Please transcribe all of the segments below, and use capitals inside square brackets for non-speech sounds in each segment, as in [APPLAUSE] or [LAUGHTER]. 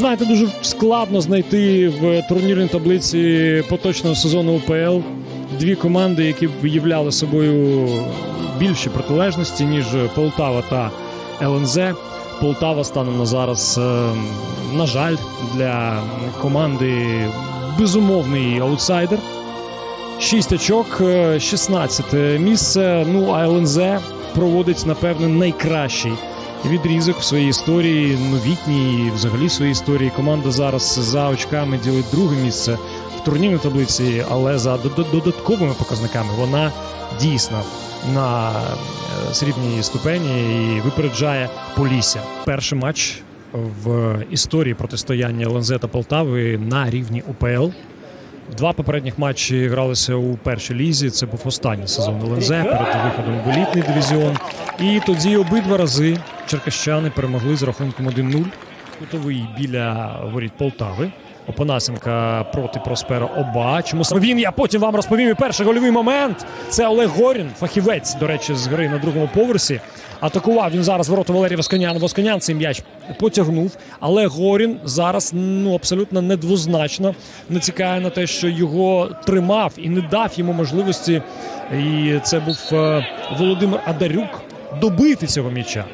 Знаєте, дуже складно знайти в турнірній таблиці поточного сезону УПЛ дві команди, які б виявляли собою більші протилежності, ніж Полтава та ЛНЗ. Полтава станом на зараз, е, на жаль, для команди безумовний аутсайдер. Шість очок, е, 16 місце. Ну, а ЛНЗ проводить, напевне, найкращий відрізок в своїй історії, новітній, взагалі в своїй історії. Команда зараз за очками ділить друге місце в турнірній таблиці, але за дод- додатковими показниками вона дійсно на е, срібній ступені і випереджає Полісся. Перший матч в історії протистояння ЛНЗ та Полтави на рівні УПЛ. Два попередніх матчі гралися у першій лізі. Це був останній сезон ЛНЗ перед виходом в елітний дивізіон. І тоді обидва рази черкащани перемогли з рахунком 1-0. Кутовий біля воріт Полтави. Опанасенка проти Проспера Оба. Чому саме він? Я потім вам розповім і перший гольовий момент. Це Олег Горін, фахівець, до речі, з гри на другому поверсі. Атакував він зараз ворота Валерія Восконяна. Восконян цей м'яч потягнув. Але Горін зараз ну абсолютно недвозначно натякає на те, що його тримав і не дав йому можливості. І це був е, Володимир Адарюк добити цього м'яча.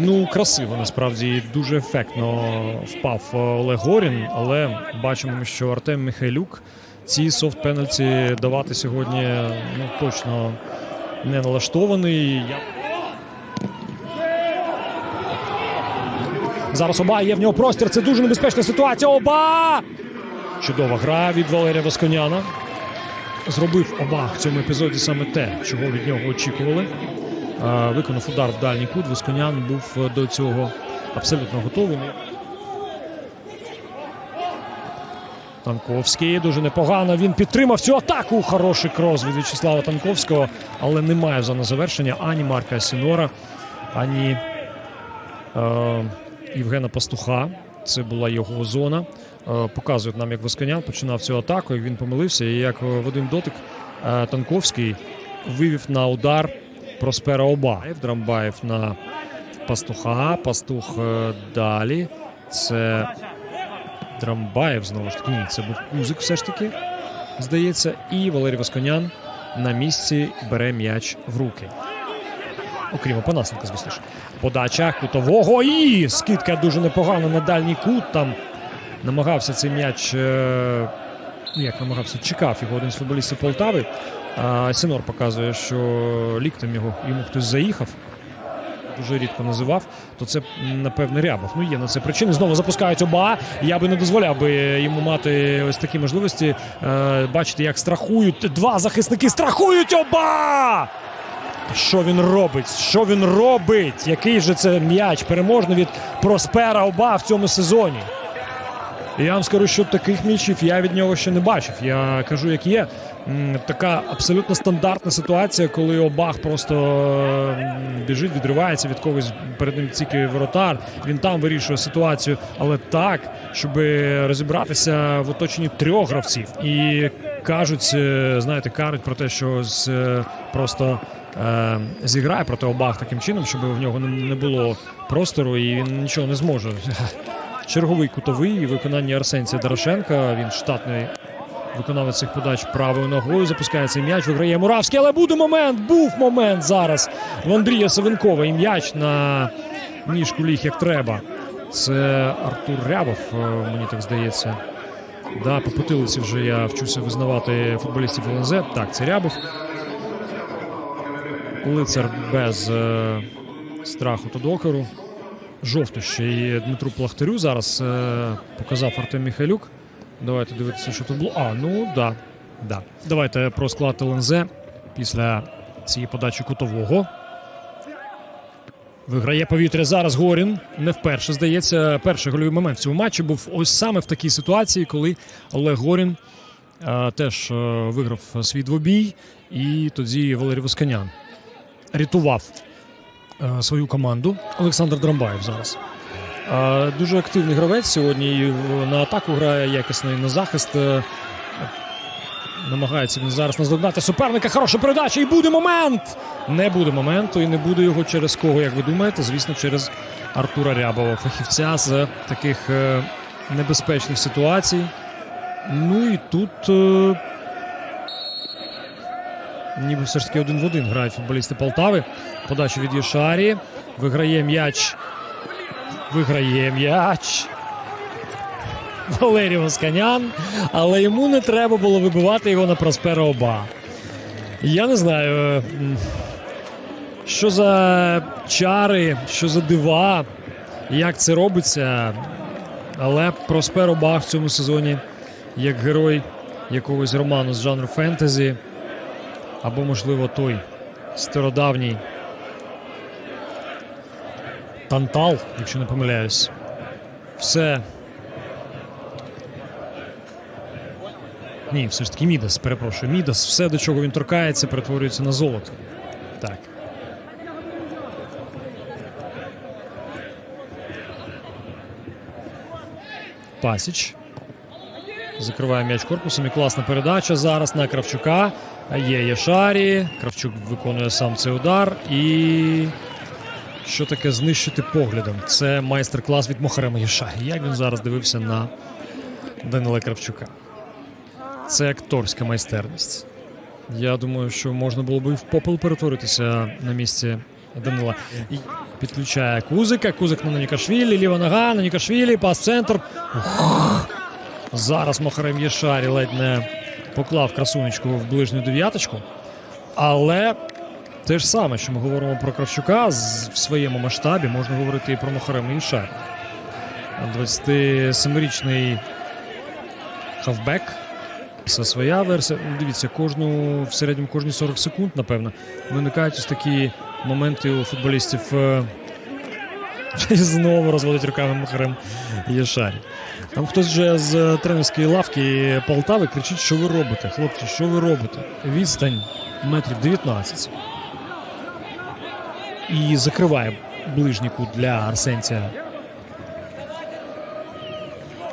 Ну, красиво насправді дуже ефектно впав е, Олег Горін, але бачимо, що Артем Михайлюк ці софт пенальті давати сьогодні ну точно не налаштований. Зараз оба є в нього простір. Це дуже небезпечна ситуація. Оба! Чудова гра від Валерія Восконяна. Зробив оба в цьому епізоді саме те, чого від нього очікували. Е, Виконав удар в дальній кут. Восконян був е, до цього абсолютно готовий. Танковський дуже непогано. Він підтримав цю атаку. Хороший крос від В'ячеслава Танковського, але немає зони завершення ані Марка Сінора, ані е, Євгена Пастуха. Це була його зона. Е, показують нам, як Восконян починав цю атаку. Як він помилився, і як в один дотик е, Танковський вивів на удар Проспера Обаєв. Драмбаєв на Пастуха. Пастух е, далі. Це Драмбаєв знову ж таки. Ні, це був Кузик все ж таки, здається. І Валерій Восконян на місці бере м'яч в руки. Окрім Опанасенка, звісно ж. Подача кутового і скидка дуже непогана на дальній кут. Там намагався цей м'яч. е, Ну, як намагався, чекав його один з футболістів Полтави. Сінор показує, що ліктем його йому хтось заїхав. Дуже рідко називав, то це напевне рябов. Ну є на це причини. Знову запускають оба. Я би не дозволяв би йому мати ось такі можливості. Е, бачите, як страхують. Два захисники страхують оба! Що він робить? Що він робить? Який же це м'яч переможний від Проспера Оба в цьому сезоні? Я вам скажу, що таких м'ячів я від нього ще не бачив. Я кажу, як є. Така абсолютно стандартна ситуація, коли Обах просто біжить, відривається від когось перед ним тільки воротар. Він там вирішує ситуацію, але так, щоб розібратися в оточенні трьох гравців. І кажуть, е, знаєте, кажуть про те, що з, е, просто е, зіграє проти Обах таким чином, щоб в нього не було простору, і він нічого не зможе. Черговий кутовий у виконанні Арсенція Дорошенка. Він штатний виконавець цих подач правою ногою. Запускає цей м'яч. Виграє Муравський. Але буде момент. Був момент зараз. В Андрія Савенкова і м'яч на ніжку ліг як треба. Це Артур Рябов, е, мені так здається. Да, по потилиці вже я вчуся визнавати футболістів ЛНЗ. Так, це Рябов. Лицар без е, страху та докору. Жовто ще й Дмитру Плахтарю зараз е, показав Артем Міхайлюк. Давайте дивитися, що тут було. А, ну да. да. Давайте про склад ЛНЗ після цієї подачі кутового. Виграє повітря зараз Горін. Не вперше, здається, перший гольовий момент в цьому матчі був ось саме в такій ситуації, коли Олег Горін е, теж е, виграв свій двобій, і тоді Валерій Восканян рятував свою команду. Олександр Драмбаєв зараз. Е, Дуже активний гравець сьогодні на атаку грає якісно і на захист. Е, Намагається він зараз наздогнати суперника. Хороша передача. І буде момент. Не буде моменту, і не буде його через кого, як ви думаєте? Звісно, через Артура Рябова, фахівця з таких е, небезпечних ситуацій. Ну і тут. Ніби все ж таки один в один грають футболісти Полтави. Подача від Єшарі. Виграє м'яч. Виграє м'яч. Валерій Восканян. Але йому не треба було вибивати його на Проспера Оба. Я не знаю, що за чари, що за дива, як це робиться. Але Проспер Оба в цьому сезоні як герой якогось роману з жанру фентезі. Або, можливо, той стародавній Тантал, якщо не помиляюсь. Все. Ні, все ж таки Мідас, перепрошую. Мідас, все, до чого він торкається, перетворюється на золото. Так. Пасіч. Закриває м'яч корпусом і класна передача зараз на Кравчука. Є Єшарі. Кравчук виконує сам цей удар. І що таке знищити поглядом? Це майстер-клас від Мохарема Єшарі. Як він зараз дивився на Данила Кравчука? Це акторська майстерність. Я думаю, що можна було би і в попел перетворитися на місці Данила. Підключає Кузика. Кузик на Нанікашвілі, ліва нога, Нанікашвілі, пас в центр. Ух. Зараз Мохарем Єшарі ледь не поклав красунечку в ближню дев'яточку. Але те ж саме, що ми говоримо про Кравчука в своєму масштабі, можна говорити і про Мохарема Єшарі. 27-річний хавбек. Це своя версія. Ну, Дивіться, кожну в середньому кожні 40 секунд, напевно, виникають ось такі моменти у футболістів. Е, [LAUGHS] І знову розводить руками Махарем Єшарі. Там хтось вже з тренерської лавки Полтави кричить, що ви робите, хлопці, що ви робите? Відстань метрів 19. І закриває ближній кут для Арсенця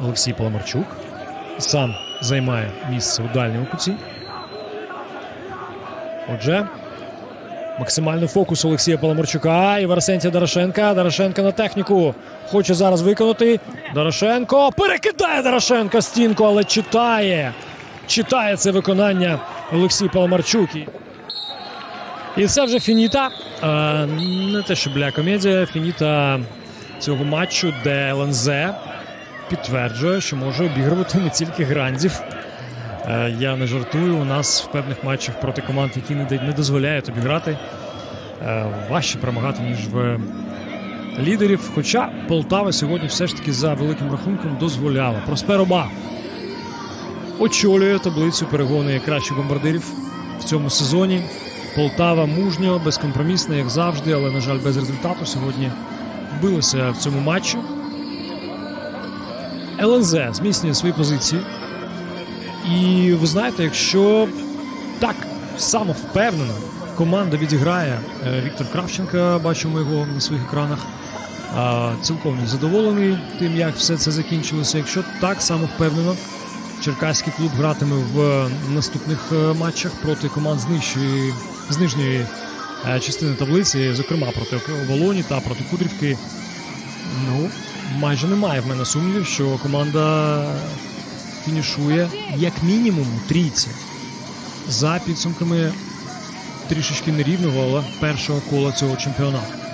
Олексій Паламарчук. Сам займає місце у дальньому куті. Отже, максимальний фокус Олексія Паламарчука і Варсенця Дорошенка. Дорошенка на техніку. Хоче зараз виконати. Дорошенко перекидає Дорошенко стінку, але читає. Читає це виконання Олексій Паламарчук. І це вже фініта. А, не те, що бля комедія, фініта цього матчу, де ЛНЗ підтверджує, що може обігрувати не тільки грандів. Е, Я не жартую. У нас в певних матчах проти команд, які не, дозволяють обіграти, е, важче перемагати, ніж в лідерів. Хоча Полтава сьогодні все ж таки за великим рахунком дозволяла. Проспероба очолює таблицю перегони кращих бомбардирів в цьому сезоні. Полтава мужньо, безкомпромісно, як завжди, але, на жаль, без результату сьогодні билося в цьому матчі. ЛНЗ зміцнює свої позиції. І ви знаєте, якщо так самовпевнено команда відіграє е, Віктор Кравченка, бачимо його на своїх екранах. Цілком задоволений тим, як все це закінчилося. Якщо так само впевнено, черкаський клуб гратиме в наступних е, матчах проти команд з нижчої з нижньої е, частини таблиці, зокрема проти Волоні та проти Кудрівки. Ну, майже немає в мене сумнівів, що команда фінішує як мінімум у трійці за підсумками трішечки нерівного, але першого кола цього чемпіонату.